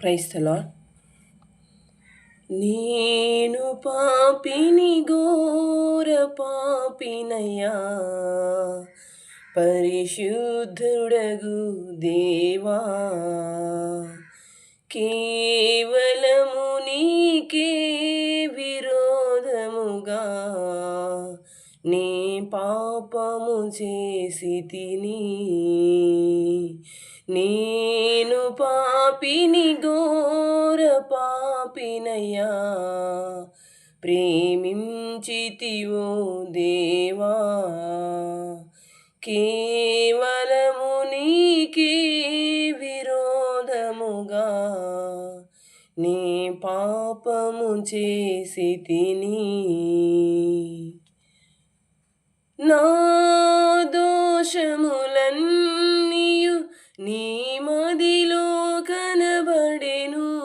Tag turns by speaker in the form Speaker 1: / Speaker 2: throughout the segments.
Speaker 1: క్రైస్తలో నేను పాపిని ఘోర పాపినయ్యా పరిశుద్ధుడగు దేవా. కేవలము నీకే పాపము చేసి తిని నేను పాపిని ఘోర పాపినయ్యా. ప్రేమించితివో దేవా. కేవలము నీకే విరోధముగా నీ పాపము చేసి తిని నా దోషములన్నీయు నీ మదిలో కనబడెను.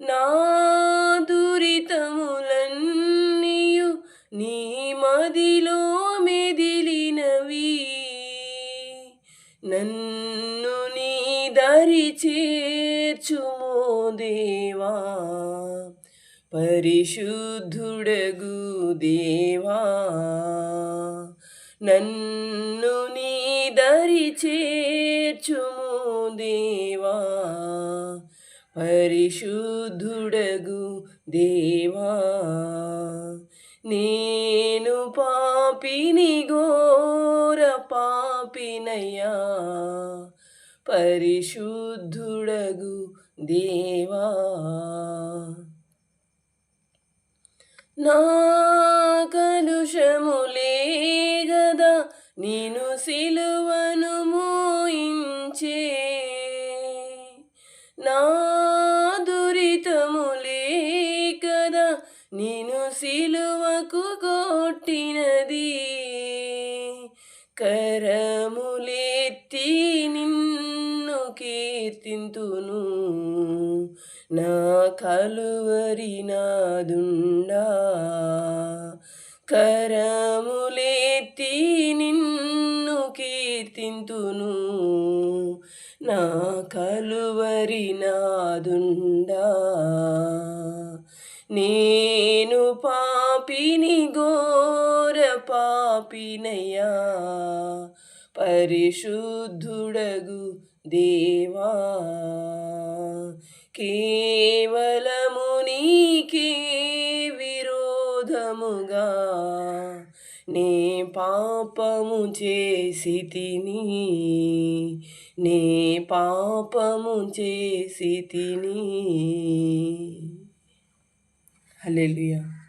Speaker 1: నా దురితములన్నీయు నీ మదిలో మెదిలినవి. నన్ను నీ దరి చేర్చుమో దేవా. పరిశుద్ధుడగు దేవా నన్ను నీ దరి చేర్చుము దేవా పరిశుద్ధుడగు దేవా నేను పాపిని ఘోర పాపినయ్యా పరిశుద్ధుడగు దేవా. నా కలుషములే గదా నేను సిలువను మోయించే. నా దురితములే కదా నేను సిలువకు కొట్టినది. కర కీర్తింతును నా కలువరి నాదుండా. కరములేతి నిన్ను కీర్తింతును. నా కలువరి నాదుండా. నేను పాపిని ఘోర పాపినయ్యా. పరిశుద్ధుడగు దేవా కేవలము నీకే విరోధముగా నే పాపము చేసి తిని నే పాపము చేసి తిని హల్లెలూయా.